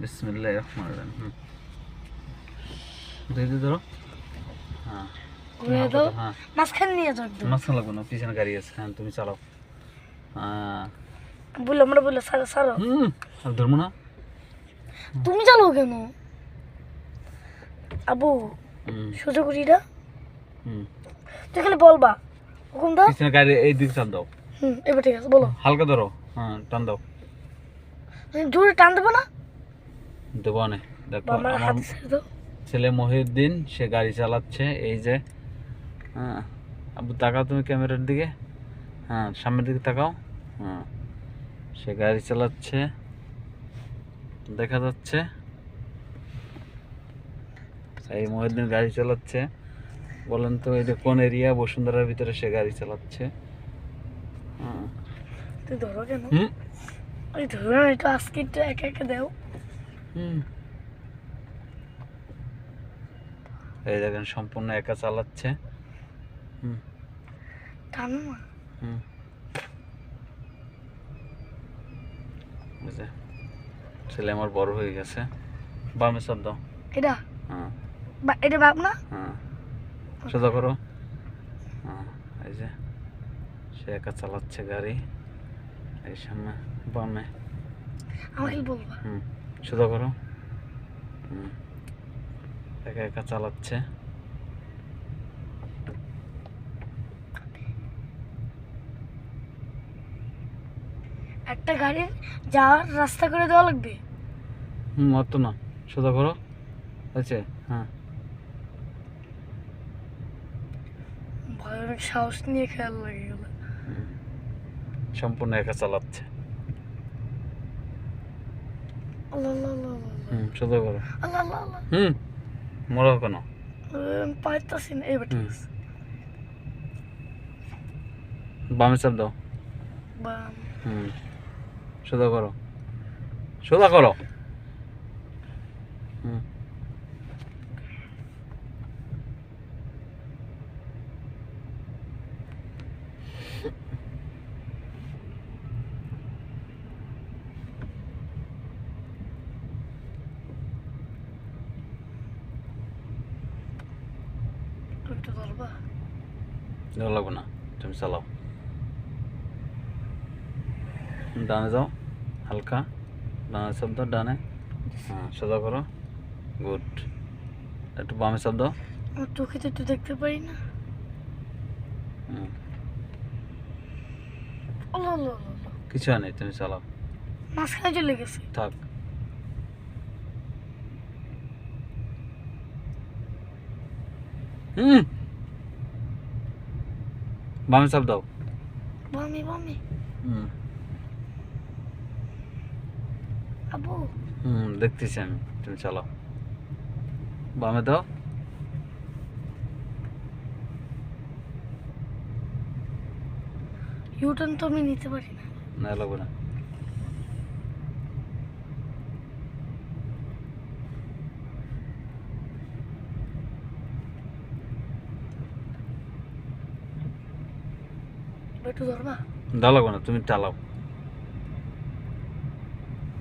বিসমিল্লাহ রহমান রহিম। হুম ধীরে ধীরে। হ্যাঁ। দাও। হ্যাঁ। মাঝখানে নিয়ে যাও একদম মাঝখানে লাগবে না পিছনে গাড়ি আছে। হ্যাঁ তুমি চালাও। হ্যাঁ। বলল আমরা বলল সারো সারো। হুম আর ধরবো না। তুমি চালাও কেন? আবু হুম। সোজা করিটা। হুম। তুই খালি বলবা হুকুম দাও। পিছনে গাড়ি এই দিক টান দাও। হুম এবার ঠিক আছে বলো। হালকা ধরো। হ্যাঁ টান দাও। জোরে টান দেবো না? দেবো দেখো আমার ছেলে মহিউদ্দিন সে গাড়ি চালাচ্ছে। এই যে হ্যাঁ আবু তাকাও তুমি ক্যামেরার দিকে। হ্যাঁ সামনের দিকে তাকাও। হ্যাঁ সে গাড়ি চালাচ্ছে। দেখা যাচ্ছে। এই মহিউদ্দিন গাড়ি চালাচ্ছে। বলেন তো এই যে কোন এরিয়া? বসুন্ধরার ভিতরে সে গাড়ি চালাচ্ছে। হ্যাঁ। ধরো কেন? ধরো না একটু আজকে একটু একা একা দাও। এই দেখেন সম্পূর্ণ একা চালাচ্ছে। হুম। হুম। যে, ছেলে আমার বড় হয়ে গেছে। বামে সব দাও। এটা? হ্যাঁ। বা- এটা বাপ না? হ্যাঁ। সোজা করো। হ্যাঁ এই যে সে একা চালাচ্ছে গাড়ি। এই সামনে বামে। আমাকে বলবা। হুম। সোজা করো। একা একা চালাচ্ছে। একটা গাড়ির যাওয়ার রাস্তা করে দেওয়া লাগবে? হুম অত না। সোজা করো। হয়েছে হ্যাঁ। ভয় অনেক সাহস নিয়ে খেয়াল লাগে সম্পূর্ণ একা চালাচ্ছে। হুম সোজা করো হুম মরো কেন পাইতাছি না। এবার ঠিক। আছে। বামে চাপ দাও। বাম। হুম সোজা করো। সোজা করো। হুম। একটু ধরবা লাগবে না তুমি চালাও ডানে যাও হালকা ডানে দাও ডানে হ্যাঁ সোজা করো গুড একটু বামে আমার চোখে তো একটু দেখতে পারি না। কিছু নাই তুমি চালাও মাঝখানে চলে গেছে থাক হুম বামে চাপ দাও বামে বামে হুম আবু হুম দেখতেছি আমি তুমি চালাও বামে দাও ইউটার্ন তো আমি নিতে পারি না না লাগবে না একটু ধরবা দাও না তুমি চালাও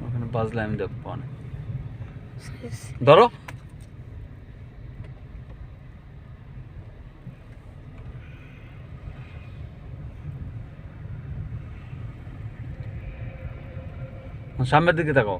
ওখানে বাজলে আমি দেখব ধরো। সামনের দিকে তাকাও।